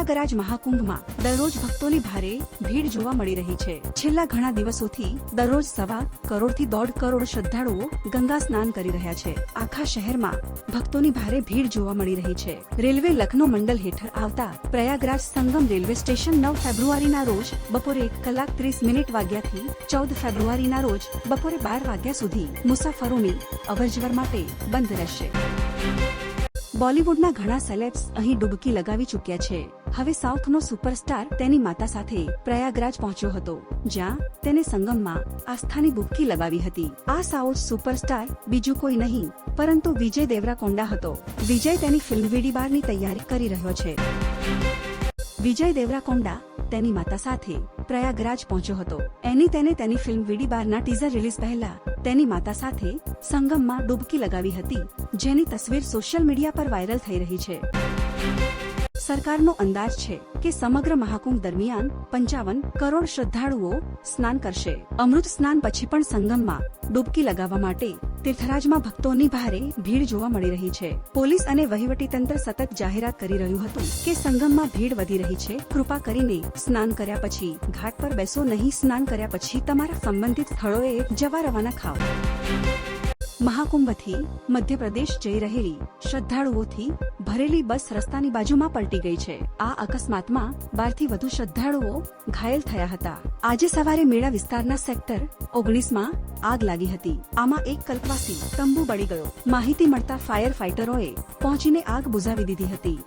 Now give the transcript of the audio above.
પ્રયાગરાજ મહાકુંભમાં દરરોજ ભક્તોની ભારે ભીડ જોવા મળી રહી છે. છેલ્લા ઘણા દિવસોથી દરરોજ સવા કરોડથી દોઢ કરોડ શ્રદ્ધાળુઓ ગંગા સ્નાન કરી રહ્યા છે. આખા શહેરમાં ભક્તોની ભારે ભીડ જોવા મળી રહી છે. રેલવે લખનૌ મંડળ હેઠળ આવતા પ્રયાગરાજ સંગમ રેલવે સ્ટેશન નવ ફેબ્રુઆરીના રોજ બપોરે એક કલાક ત્રીસ મિનિટ વાગ્યાથી ચૌદ ફેબ્રુઆરીના રોજ બપોરે બાર વાગ્યા સુધી મુસાફરોની અવરજવર માટે બંધ રહેશે. બોલિવૂડના ઘણા સેલેબ્સ અહીં ડૂબકી લગાવી ચૂક્યા છે. હવે સાઉથનો સુપરસ્ટાર તેની માતા સાથે પ્રયાગરાજ પહોંચ્યો હતો, જ્યાં તેને સંગમમાં આસ્થાની બુબકી લગાવી હતી. આ સાઉથ સુપરસ્ટાર બીજું કોઈ નહીં, પરંતુ વિજય દેવરાકોંડા હતો. વિજય તેની ફિલ્મ વીડી બારની તૈયારી કરી રહ્યો છે. વિજય દેવરાકોંડા તેની માતા સાથે પ્રયાગરાજ પહોંચ્યો હતો. એની તેને તેની ફિલ્મ વીડી બારના ટીઝર રિલીઝ પહેલા તેની માતા સાથે સંગમમાં ડૂબકી લગાવી હતી, જેની તસવીર સોશિયલ મીડિયા પર વાયરલ થઈ રહી છે. સરકારનો અંદાજ છે કે સમગ્ર મહાકુંભ દરમિયાન પંચાવન કરોડ શ્રદ્ધાળુઓ સ્નાન કરશે. અમૃત સ્નાન પછી પણ સંગમમાં ડૂબકી લગાવવા માટે તીર્થરાજમાં ભક્તોની ભારે ભીડ જોવા મળી રહી છે. પોલીસ અને વહીવટીતંત્ર સતત જાહેરાત કરી રહ્યું હતું કે સંગમમાં ભીડ વધી રહી છે. કૃપા કરીને સ્નાન કર્યા પછી ઘાટ પર બેસો, નહીં સ્નાન કર્યા પછી તમારા સંબંધિત સ્થળોએ જવા રવાના ખાઓ મહાકુંભથી મધ્યપ્રદેશ જઈ રહેલી શ્રદ્ધાળુઓથી ભરેલી બસ રસ્તાની બાજુમાં પલટી ગઈ છે. આ અકસ્માતમાં બારથી વધુ શ્રદ્ધાળુઓ ઘાયલ થયા હતા. આજે સવારે મેળા વિસ્તારના સેક્ટર ઓગણીસમાં આગ લાગી હતી. આમાં એક કલ્પવાસી તંબુ બળી ગયો. માહિતી મળતા ફાયર ફાઈટરોએ પહોંચીને આગ બુઝાવી દીધી હતી.